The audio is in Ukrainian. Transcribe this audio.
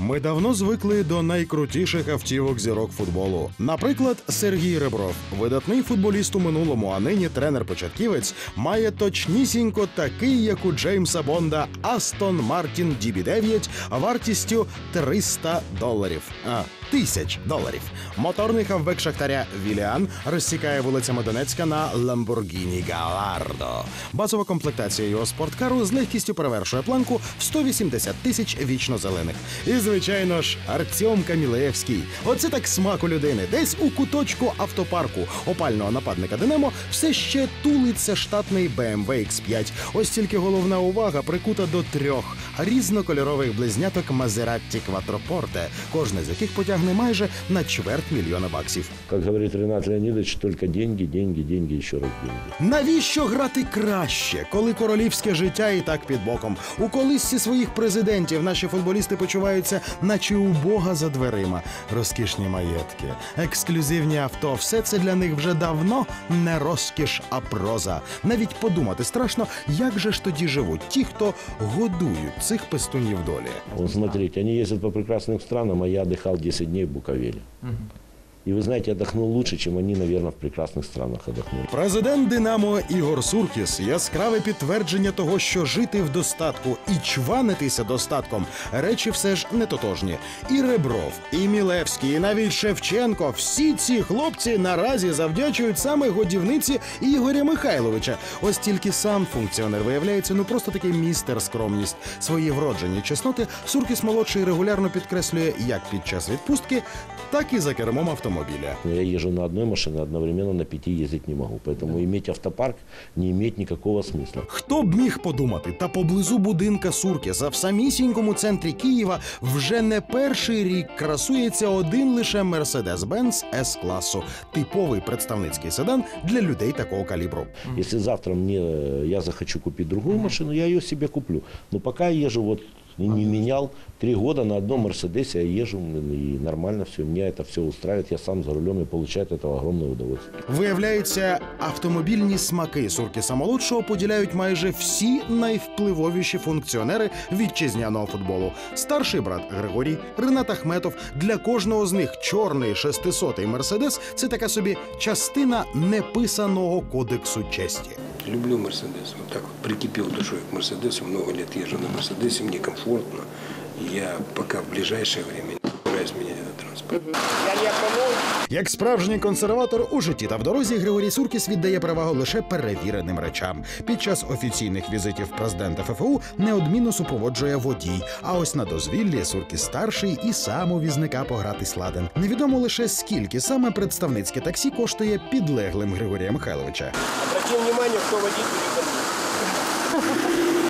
Ми давно звикли до найкрутіших автівок зірок футболу. Наприклад, Сергій Ребров, видатний футболіст у минулому, а нині тренер-початківець, має точнісінько такий, як у Джеймса Бонда Астон Мартін DB9 вартістю 300 доларів. А, тисяч доларів. Моторний хавбек Шахтаря Віліан розсікає вулицями Донецька на Lamborghini Gallardo. Базова комплектація його спорткару з легкістю перевершує планку в 180 тисяч вічно зелених. І, звичайно ж, Артем Камілеєвський. Оце так смак у людини. Десь у куточку автопарку опального нападника Динамо все ще тулиться штатний BMW X5. Ось тільки головна увага прикута до трьох різнокольорових близняток Maserati Quattroporte, кожне з яких потягне майже на чверть мільйона баксів. Как говорит Ренат Леонидович, только деньги, деньги, деньги, еще раз деньги. Навіщо грати краще, коли королівське життя і так під боком? У колисці своїх президентів наші футболісти почуваються, наче у Бога за дверима. Розкішні маєтки, ексклюзивні авто все це для них вже давно не розкіш, а проза. Навіть подумати страшно, як же ж тоді живуть ті, хто годують цих пестунів долі. Вот смотрите, они ездят по прекрасным странам, а я отдыхал 10 дней в Буковеле. И вы знаете, отдохнул лучше, чем они, наверное, в прекрасных странах отдохнули. Президент Динамо Ігор Суркіс яскраве підтвердження того, що жити в достатку і чванитися достатком речі все ж не тотожні. І Ребров, і Мілевський, і навіть Шевченко. Всі ці хлопці наразі завдячують саме годівниці Ігоря Михайловича. Ось тільки сам функціонер виявляється ну просто такий містер скромність. Свої вроджені чесноти Суркіс молодший регулярно підкреслює як під час відпустки, так і за кермом автомобіля Но я езжу на одной машине, одновременно на пяти ездить не могу. Поэтому иметь автопарк не имеет никакого смысла. Хто б міг подумати, та поблизу будинка Суркіса в самісінькому центрі Києва вже не перший рік красується один лише Mercedes-Benz S-класу, типовий представницький седан для людей такого калібру. Если завтра мне э, я захочу купить другую машину, я ее себе куплю. Но пока я езжу вот и не менял три года на одном Мерседесе, я езжу и нормально все, меня это все устраивает, я сам за рулем и получаю от этого огромное удовольствие. Виявляється, автомобільні смаки Суркіса молодшого поділяють майже всі найвпливовіші функціонери вітчизняного футболу. Старший брат Григорій, Ренат Ахметов. Для кожного з них чорний 600-й Мерседес це така собі частина неписаного кодексу честі. Люблю Мерседес. Вот так вот прикипел душой к Мерседесу. Много лет езжу на Мерседесе, мне комфортно. И я пока в ближайшее время не собираюсь менять этот транспорт. Як справжній консерватор у житті та в дорозі Григорій Суркіс віддає перевагу лише перевіреним речам. Під час офіційних візитів президента ФФУ неодмінно супроводжує водій. А ось на дозвіллі Суркіс старший і сам у візника погратись ладен. Невідомо лише скільки саме представницьке таксі коштує підлеглим Григорія Михайловича. Обратим внимание, кто водитель